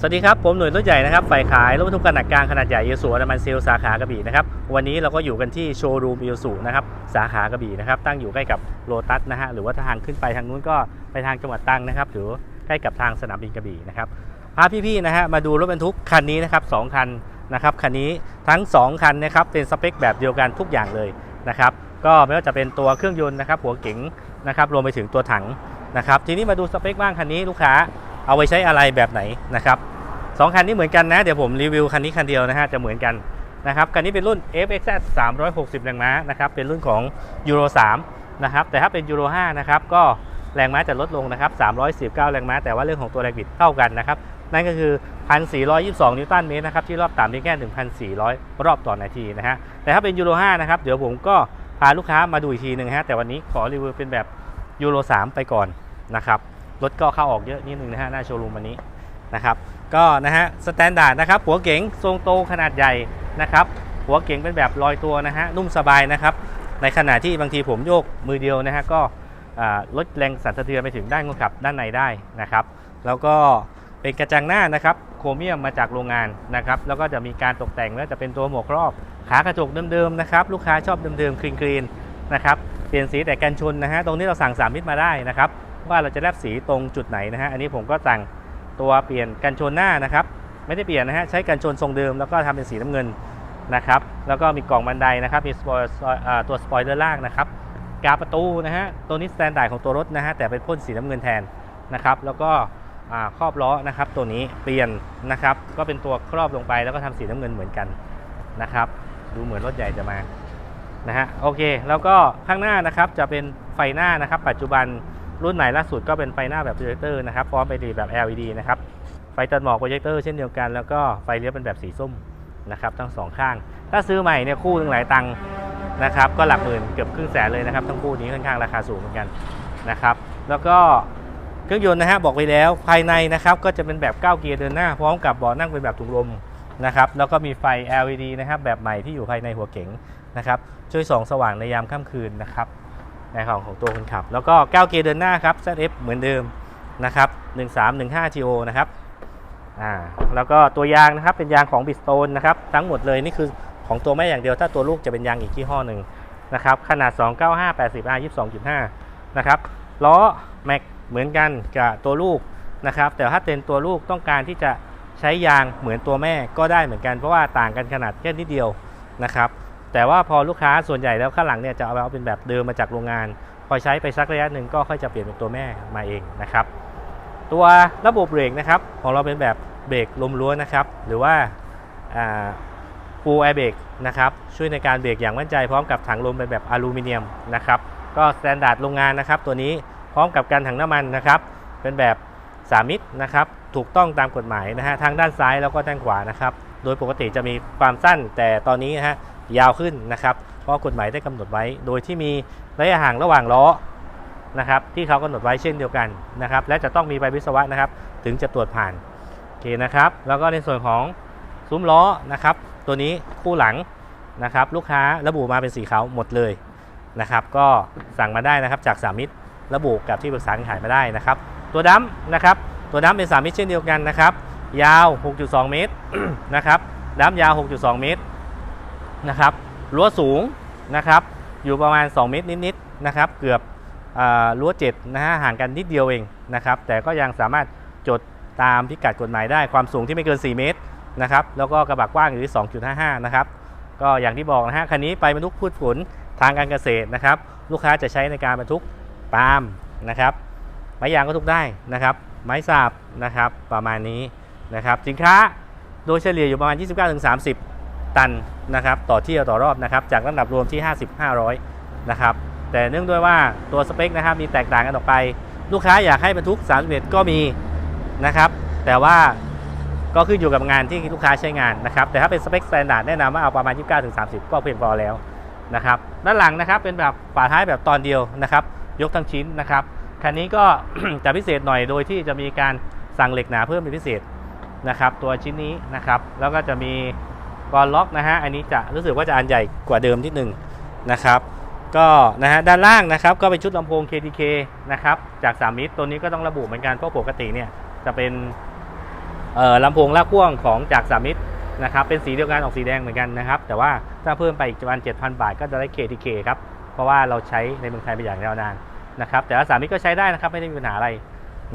สวัสดีครับ ผมหน่วยรถใหญ่นะครับฝ่ายขายรถบรรทุกขนาดกลางขนาดใหญ่ยูสูน้ำมันเซลสาขากระบี่นะครับวันนี้เราก็อยู่กันที่โชว์รูมยูสูนะครับสาขากระบี่นะครับตั้งอยู่ใกล้กับโลตัสนะฮะหรือว่าถ้าทางขึ้นไปทางนู้นก็ไปทางจังหวัดตรังนะครับหรือใกล้กับทางสนามบินกระบี่นะครับพาพี่ๆนะฮะมาดูรถบรรทุกคันนี้นะครับสองคันนะครับคันนี้ทั้งสองคันนะครับเป็นสเปคแบบเดียวกันทุกอย่างเลยนะครับก็ไม่ว่าจะเป็นตัวเครื่องยนต์นะครับหัวเก๋งนะครับรวมไปถึงตัวถังนะครับทีนี้มาดูสเปคบ้างคันนี้ลูกค้า เอาไว้ใช้อะไรแบบไหนนะครับสองคันนี้เหมือนกันนะ เดี๋ยวผมรีวิวคันนี้คันเดียวนะฮะจะเหมือนกันนะครับคันนี้เป็นรุ่น FXZ 360แรงม้านะครับเป็นรุ่นของ Euro 3นะครับแต่ถ้าเป็น Euro 5นะครับก็แรงม้าจะลดลงนะครับ319 แรงม้าแต่ว่าเรื่องของตัวแรงบิดเท่ากันนะครับนั่นก็คือ 1,422 นิวตันเมตรนะครับที่รอบต่ำได้แค่ 1,400 รอบต่อนาทีนะฮะแต่ถ้าเป็น Euro 5นะครับเดี๋ยวผมก็พาลูกค้ามาดูอีกทีหนึ่งฮะแต่วันนี้ขอรีวิวเป็นแบบ Euro 3ไปก่อนนะครับ รถก็เข้าออกเยอะนิดนึงนะฮะหน้าโชว์รูมวันนี้นะครับก็นะฮะสแตนดาร์ดนะครับหัวเก๋งทรงโตขนาดใหญ่นะครับหัวเก๋งเป็นแบบลอยตัวนะฮะนุ่มสบายนะครับในขณะที่บางทีผมโยกมือเดียวนะฮะก็ลดแรงสั่นสะเทือนไปถึงด้านคนขับด้านในได้นะครับ แล้วก็เป็นกระจังหน้านะครับโครเมียมมาจากโรงงานนะครับแล้วก็จะมีการตกแต่งแล้วจะเป็นตัวหมวกครอบขากระจกเดิมๆนะครับลูกค้าชอบเดิมๆคลีนๆนะครับเปลี่ยนสีแต่กันชนนะฮะตรงนี้เราสั่งสามมิตรมาได้นะครับ ว่าเราจะแลบสีตรงจุดไหนนะฮะอันนี้ผมก็สั่งตัวเปลี่ยนกันชนหน้านะครับ ไม่ได้เปลี่ยนนะฮะใช้กันชนทรงเดิมแล้วก็ทำเป็นสีน้ำเงินนะครับ แล้วก็มีกล่องบันไดนะครับมีสปอยตัวสปอยเลอร์ล่างนะครับกาประตูนะฮะตัวนี้สแตนดาร์ดของตัวรถนะฮะแต่เป็นพ่นสีน้ำเงินแทนนะครับแล้วก็ครอบล้อนะครับตัวนี้เปลี่ยนนะครับก็เป็นตัวครอบลงไปแล้วก็ทำสีน้ำเงินเหมือนกันนะครับดูเหมือนรถใหญ่จะมานะฮะโอเค แล้วก็ข้างหน้านะครับจะเป็นไฟหน้านะครับ ปัจจุบัน รุ่นใหม่ล่าสุดก็เป็นไฟหน้าแบบโปรเจคเตอร์นะครับพร้อมไปดีแบบ LED นะครับไฟตัดหมอกโปรเจคเตอร์เช่นเดียวกันแล้วก็ไฟเลี้ยวเป็นแบบสีส้มนะครับทั้งสองข้าง ถ้าซื้อใหม่เนี่ยคู่หนึ่งหลายตังค์นะครับก็หลักหมื่นเกือบครึ่งแสนเลยนะครับทั้งคู่นี้ค่อนข้างราคาสูงเหมือนกันนะครับแล้วก็เครื่องยนต์นะฮะบอกไปแล้วภายในนะครับก็จะเป็นแบบ 9 เกียร์เดินหน้า พร้อมกับเบาะนั่งเป็นแบบถุงลมนะครับแล้วก็มีไฟ LED นะครับแบบใหม่ที่อยู่ภายในหัวเก๋งนะครับช่วยส่องสว่างในยามค่ำคืนนะครับ ในของของตัวคนขับ แล้วก็9เกียร์เดินหน้าครับ ZF เหมือนเดิมนะครับ1315 GO นะครับอ่าแล้วก็ตัวยางนะครับเป็นยางของ Bridgestone นะครับทั้งหมดเลยนี่คือของตัวแม่อย่างเดียวถ้าตัวลูกจะเป็นยางอีกยี่ห้อหนึ่งนะครับขนาด 295 80 R 22.5 นะครับล้อแม็กเหมือนกันกับตัวลูกนะครับแต่ถ้าเป็นตัวลูกต้องการที่จะใช้ยางเหมือนตัวแม่ก็ได้เหมือนกันเพราะว่าต่างกันขนาดแค่นิดเดียวนะครับ แต่ว่าพอลูกค้าส่วนใหญ่แล้วข้างหลังเนี่ยจะเอาเอาเป็นแบบเดิมมาจากโรงงาน พอใช้ไปสักระยะหนึ่งก็ค่อยจะเปลี่ยนเป็นตัวแม่มาเองนะครับ ตัวระบบเบรกนะครับของเราเป็นแบบเบรกลมล้วนนะครับ หรือว่าฟูลแอร์เบรกนะครับช่วยในการเบรกอย่างมั่นใจพร้อมกับถังลมเป็นแบบอลูมิเนียมนะครับก็สแตนดาร์ดโรงงานนะครับ ตัวนี้พร้อมกับการถังน้ำมันนะครับ เป็นแบบสามมิตรนะครับถูกต้องตามกฎหมายนะฮะทางด้านซ้ายแล้วก็ด้านขวานะครับ โดยปกติจะมีความสั้นแต่ตอนนี้นะฮะ ยาวขึ้นนะครับ เพราะกฎหมายได้กำหนดไว้ โดยที่มีระยะห่างระหว่างล้อนะครับที่เขากำหนดไว้เช่นเดียวกันนะครับ และจะต้องมีใบวิศวะนะครับ ถึงจะตรวจผ่านโอเคนะครับ แล้วก็ในส่วนของซุ้มล้อนะครับ ตัวนี้คู่หลังนะครับ ลูกค้าระบุมาเป็นสีขาวหมดเลยนะครับ ก็สั่งมาได้นะครับจาก3มิตรระบุกับที่ปรึกษาขายมาได้นะครับ ตัวดัมนะครับ ตัวดัมเป็น3มิตรเช่นเดียวกันนะครับ ยาว 6.2 เมตรนะครับดัมยาว 6.2 เมตร นะครับรั้วสูงนะครับอยู่ประมาณ 2 เมตรนิดๆนะครับเกือบรั้ว7นะฮะห่างกันนิดเดียวเองนะครับแต่ก็ยังสามารถจดตามพิกัดกฎหมายได้ความสูงที่ไม่เกิน 4 เมตรนะครับแล้วก็กระบะกว้างอยู่ที่ 2.55 นะครับก็อย่างที่บอกนะฮะคันนี้ไปบรรทุกพืชผลทางการเกษตรนะครับลูกค้าจะใช้ในการบรรทุกปาล์มนะครับไม้ยางก็ทุกได้นะครับ ไม้สาบนะครับประมาณนี้นะครับสินค้าโดยเฉลี่ยอยู่ประมาณ 29-30 ตันนะครับต่อเที่ยวต่อรอบนะครับจากน้ำหนักรวมที่ 50-500 นะครับแต่เนื่องด้วยว่าตัวสเปคนะครับมีแตกต่างกันออกไป ลูกค้าอยากให้บรรทุก 31 ก็มีนะครับแต่ว่าก็ขึ้นอยู่กับงานที่ลูกค้าใช้งานนะครับแต่ถ้าเป็นสเปคสแตนดาร์ดแนะนำว่าเอาประมาณ 29-30 ก็เพียงพอแล้วนะครับด้านหลังนะครับเป็นแบบฝาท้ายแบบตอนเดียวนะครับยกทั้งชิ้นนะครับคันนี้ก็จะพิเศษหน่อยโดยที่จะมีการสั่งเหล็กหนาเพิ่มเป็นพิเศษนะครับตัวชิ้นนี้นะครับแล้วก็จะมี กรล็อกนะฮะอันนี้จะรู้สึกว่าจะอันใหญ่กว่าเดิมนิดหนึ่งนะครับก็นะฮะด้านล่างนะครับก็เป็นชุดลำโพง KTK นะครับจาก3มิตรตัวนี้ก็ต้องระบุเหมือนกันเพราะปกติเนี่ยจะเป็นลำโพงลากพ่วงของจากสามิตรนะครับเป็นสีเดียวกันออกสีแดงเหมือนกันนะครับ แต่ว่าถ้าเพิ่มไปอีกประมาณ7,000 บาทก็จะได้ KTK ครับเพราะว่าเราใช้ในเมืองไทยมาอย่างยาวนานนะครับแต่ว่าสามิตรก็ใช้ได้นะครับไม่ได้มีปัญหาอะไร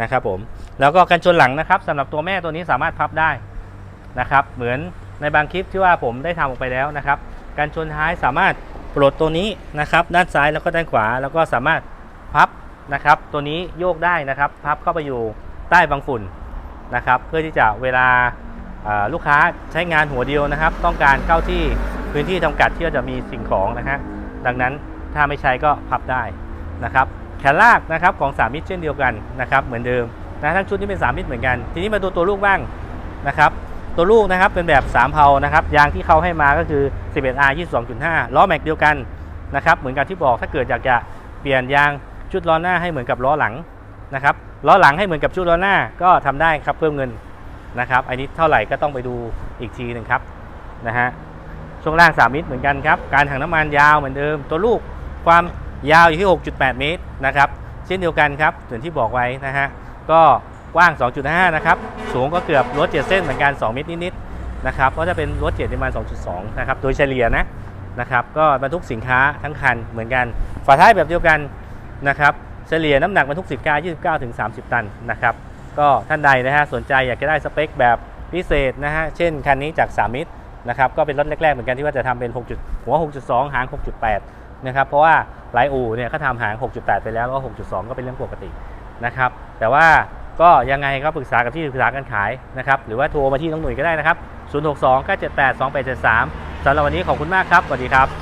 นะครับผมแล้วก็กันชนหลังนะครับสำหรับตัวแม่ตัวนี้สามารถพับได้นะครับเหมือน ในบางคลิปที่ว่าผมได้ทำออกไปแล้วนะครับ การชนท้ายสามารถปลดตัวนี้นะครับ ด้านซ้ายแล้วก็ด้านขวา แล้วก็สามารถพับนะครับ ตัวนี้โยกได้นะครับ พับเข้าไปอยู่ใต้บางฝุ่นนะครับ เพื่อที่จะเวลาาลูกค้าใช้งานหัวเดียวนะครับ ต้องการเข้าที่พื้นที่จำกัดที่จะมีสิ่งของนะฮะดังนั้นถ้าไม่ใช้ก็พับได้นะครับ แขนลากนะครับของ3มิตรเช่นเดียวกันนะครับ เหมือนเดิมนะทั้งชุดนี้เป็น3มิตรเหมือนกัน ทีนี้มาดูตัวลูกบ้างนะครับ ตัวลูกนะครับเป็นแบบ 3 เพานะครับยางที่เขาให้มาก็คือ 11R 22.5 ล้อแม็กเดียวกันนะครับเหมือนกับที่บอกถ้าเกิดอยากจะเปลี่ยนยางชุดล้อหน้าให้เหมือนกับล้อหลังนะครับล้อหลังให้เหมือนกับชุดล้อหน้าก็ทำได้ครับเพิ่มเงินนะครับอันนี้เท่าไหร่ก็ต้องไปดูอีกทีหนึ่งครับนะฮะช่วงล่าง3มิตรเหมือนกันครับการถังน้ำมันยาวเหมือนเดิม ตัวลูกความยาวอยู่ที่ 6.8 เมตรนะครับเช่นเดียวกันครับส่วนที่บอกไว้นะฮะก็ กว้าง 2.5 นะครับ สูงก็เกือบรถ7เส้นเหมือนกัน 2 เมตรนิดๆนะครับ ก็จะเป็นรถ7ประมาณ 2.2 นะครับ โดยเฉลี่ยนะนะครับก็บรรทุกสินค้าทั้งคันเหมือนกัน ฝาท้ายแบบเดียวกันนะครับเฉลี่ยน้ำหนักบรรทุกสินค้า29ถึง30 ตันนะครับก็ท่านใดนะฮะสนใจอยากจะได้สเปคแบบพิเศษนะฮะเช่นคันนี้จาก 3 มิตรนะครับก็เป็นรถแรกๆเหมือนกันที่ว่าจะทำเป็น 6. หัว 6.2 หาง 6.8 นะครับเพราะว่าหลายอู่เนี่ยเขาทำหาง 6.8 ไปแล้วแล้วก็6.2 ก็เป็นเรื่องปกตินะครับแต่ว่า ก็ยังไงก็ปรึกษากับที่ปรึกษาการขายนะครับ หรือว่าโทรมาที่น้องหนุ่ยก็ได้นะครับ 062 978 2873สำหรับวันนี้ขอบคุณมากครับ สวัสดีครับ